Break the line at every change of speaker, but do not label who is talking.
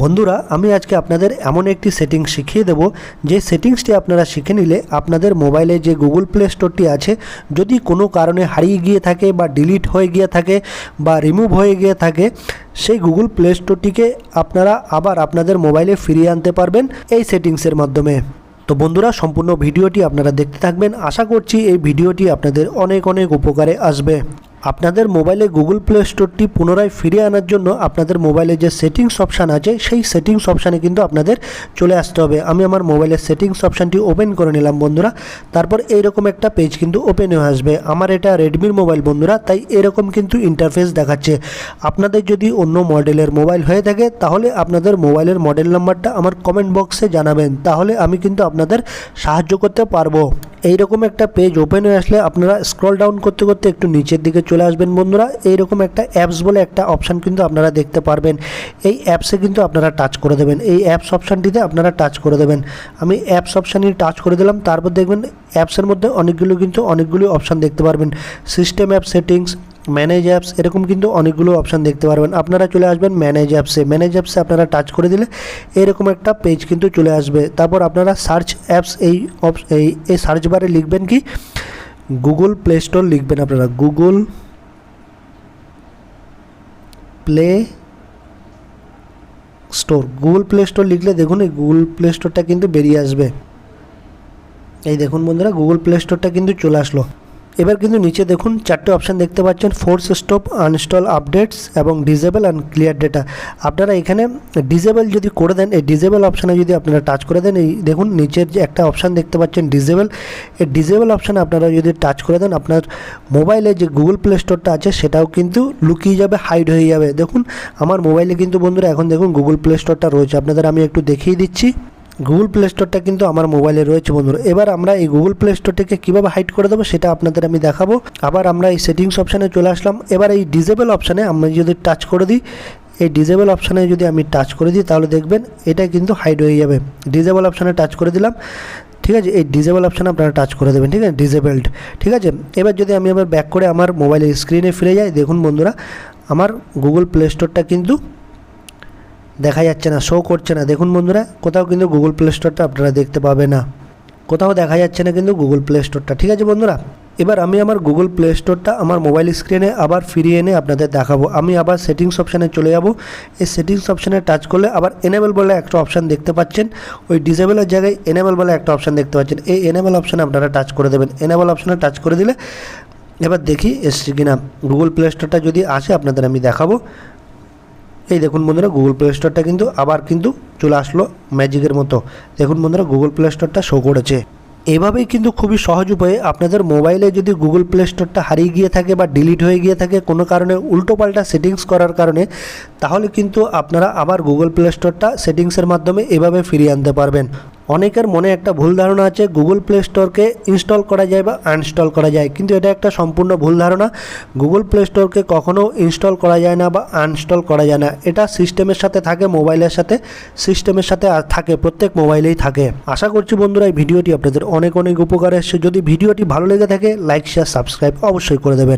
বন্ধুরা, আমি আজকে আপনাদের এমন একটি সেটিংস শিখিয়ে দেব, যে সেটিংসটি আপনারা শিখে নিলে আপনাদের মোবাইলে যে গুগল প্লে স্টোরটি আছে, যদি কোনো কারণে হারিয়ে গিয়ে থাকে বা ডিলিট হয়ে গিয়ে থাকে বা রিমুভ হয়ে গিয়ে থাকে, সেই গুগল প্লে স্টোরটিকে আপনারা আবার আপনাদের মোবাইলে ফিরিয়ে আনতে পারবেন এই সেটিংসের মাধ্যমে। তো বন্ধুরা, সম্পূর্ণ ভিডিওটি আপনারা দেখতে থাকবেন। আশা করছি এই ভিডিওটি আপনাদের অনেক অনেক উপকারে আসবে। আপনাদের মোবাইলে গুগল প্লে স্টোরটি পুনরায় ফিরিয়ে আনার জন্য আপনাদের মোবাইলে যে সেটিংস অপশান আছে, সেই সেটিংস অপশানে কিন্তু আপনাদের চলে আসতে হবে। আমি আমার মোবাইলের সেটিংস অপশানটি ওপেন করে নিলাম বন্ধুরা। তারপর এইরকম একটা পেজ কিন্তু ওপেন হয়ে আসবে। আমার এটা রেডমির মোবাইল বন্ধুরা, তাই এরকম কিন্তু ইন্টারফেস দেখাচ্ছে। আপনাদের যদি অন্য মডেলের মোবাইল হয়ে থাকে, তাহলে আপনাদের মোবাইলের মডেল নাম্বারটা আমার কমেন্ট বক্সে জানাবেন। তাহলে আমি কিন্তু আপনাদের সাহায্য করতে পারব। এইরকম একটা পেজ ওপেন হয়ে আসলে আপনারা স্ক্রল ডাউন করতে করতে একটু নিচের দিকে চলে আসবেন বন্ধুরা। এইরকম একটা অ্যাপস বলে একটা অপশান কিন্তু আপনারা দেখতে পারবেন। এই অ্যাপসে কিন্তু আপনারা টাচ করে দেবেন। এই অ্যাপস অপশানটিতে আপনারা টাচ করে দেবেন। আমি অ্যাপস অপশানই টাচ করে দিলাম। তারপর দেখবেন অ্যাপসের মধ্যে অনেকগুলো কিন্তু অনেকগুলো অপশান দেখতে পারবেন। System app settings manage apps এরকম কিন্তু অনেকগুলো অপশান দেখতে পারবেন। আপনারা চলে আসবেন ম্যানেজ অ্যাপসে ম্যানেজ অ্যাপসে আপনারা টাচ করে দিলে এরকম একটা পেজ কিন্তু চলে আসবে। তারপর আপনারা সার্চ অ্যাপস এই এই সার্চ বারে লিখবেন কি? গুগল প্লে স্টোর লিখবেন আপনারা। Google play store Google play store লিখলে দেখুন, এই গুগল প্লে স্টোরটা কিন্তু বেরিয়ে আসবে। এই দেখুন বন্ধুরা গুগল প্লে স্টোরটা কিন্তু চলে আসলো। এবার কিন্তু নিচে দেখুন, চারটে অপশান দেখতে পাচ্ছেন ফোর্স স্টপ আনস্টল আপডেটস এবং ডিজেবল অ্যান্ড ক্লিয়ার ডেটা আপনারা এখানে ডিজেবল যদি করে দেন, এই ডিজেবল অপশানে যদি আপনারা টাচ করে দেন, এই দেখুন, নিচের যে একটা অপশান দেখতে পাচ্ছেন ডিজেবল এই ডিজেবল অপশানে আপনারা যদি টাচ করে দেন, আপনার মোবাইলে যে গুগল প্লে স্টোরটা আছে, সেটাও কিন্তু লুকিয়ে যাবে হাইড হয়ে যাবে। দেখুন, আমার মোবাইলে কিন্তু বন্ধুরা, এখন দেখুন গুগল প্লে স্টোরটা রয়েছে। আপনাদের আমি একটু দেখিয়ে দিচ্ছি। গুগল প্লে স্টোরটা কিন্তু আমার মোবাইলে রয়েছে বন্ধুরা এবার আমরা এই গুগল প্লে স্টোরটাকে কীভাবে হাইড করে দেবো সেটা আপনাদের আমি দেখাবো। আবার আমরা এই সেটিংস অপশানে চলে আসলাম। এবার এই ডিজেবল অপশানে আমরা যদি টাচ করে দিই, এই ডিজেবল অপশানে যদি আমি টাচ করে দিই, তাহলে দেখবেন এটা কিন্তু হাইড হয়ে যাবে। ডিজেবল অপশানে টাচ করে দিলাম। ঠিক আছে? এই ডিজেবল অপশানে আপনারা টাচ করে দেবেন, ঠিক আছে? ডিজেবলড ঠিক আছে? এবার যদি আমি আবার ব্যাক করে আমার মোবাইলের স্ক্রিনে ফিরে যাই, দেখুন বন্ধুরা, আমার গুগল প্লে স্টোরটা কিন্তু দেখা যাচ্ছে না শো করছে না। দেখুন বন্ধুরা, কোথাও কিন্তু গুগল প্লে স্টোরটা আপনারা দেখতে পাবে না। কোথাও দেখা যাচ্ছে না কিন্তু গুগল প্লে স্টোরটা ঠিক আছে বন্ধুরা, এবার আমি আমার গুগল প্লে স্টোরটা আমার মোবাইল স্ক্রিনে আবার ফিরিয়ে এনে আপনাদের দেখাবো। আমি আবার সেটিংস অপশানে চলে যাব। এই সেটিংস অপশানে টাচ করলে আবার এনেবল বলে একটা অপশান দেখতে পাচ্ছেন। ওই ডিসেবলের জায়গায় এনেবল বলে একটা অপশান দেখতে পাচ্ছেন। এই এনেবল অপশানে আপনারা টাচ করে দেবেন। এনেবল অপশানে টাচ করে দিলে এবার দেখি এসছে কিনা গুগল প্লে স্টোরটা যদি আসে, আপনাদের আমি দেখাবো। এই দেখুন বন্ধুরা গুগল প্লে স্টোরটা কিন্তু আবার কিন্তু চলে আসলো ম্যাজিকের মতো। দেখুন বন্ধুরা গুগল প্লে স্টোরটা শো করেছে। এভাবেই কিন্তু খুবই সহজ উপায়ে আপনাদের মোবাইলে যদি গুগল প্লে স্টোরটা হারিয়ে গিয়ে থাকে বা ডিলিট হয়ে গিয়ে থাকে কোনো কারণে উল্টো পাল্টা সেটিংস করার কারণে, তাহলে কিন্তু আপনারা আবার গুগল প্লে স্টোরটা সেটিংসের মাধ্যমে এভাবে ফিরিয়ে আনতে পারবেন। অনেকের মনে একটা ভুল ধারণা আছে গুগল প্লে স্টোরকে ইনস্টল করা যায় বা আনইনস্টল করা যায়। কিন্তু এটা একটা সম্পূর্ণ ভুল ধারণা। গুগল প্লে স্টোরকে কখনো ইনস্টল করা যায় না বা আনইনস্টল করা যায় না। এটা সিস্টেমের সাথে থাকে মোবাইলের সাথে। সিস্টেমের সাথে থাকে, প্রত্যেক মোবাইলেই থাকে। আশা করছি বন্ধুরা, এই ভিডিওটি আপনাদের অনেক অনেক উপকার এসছে। যদি ভিডিওটি ভালো লেগে থাকে লাইক শেয়ার সাবস্ক্রাইব অবশ্যই করে দেবেন।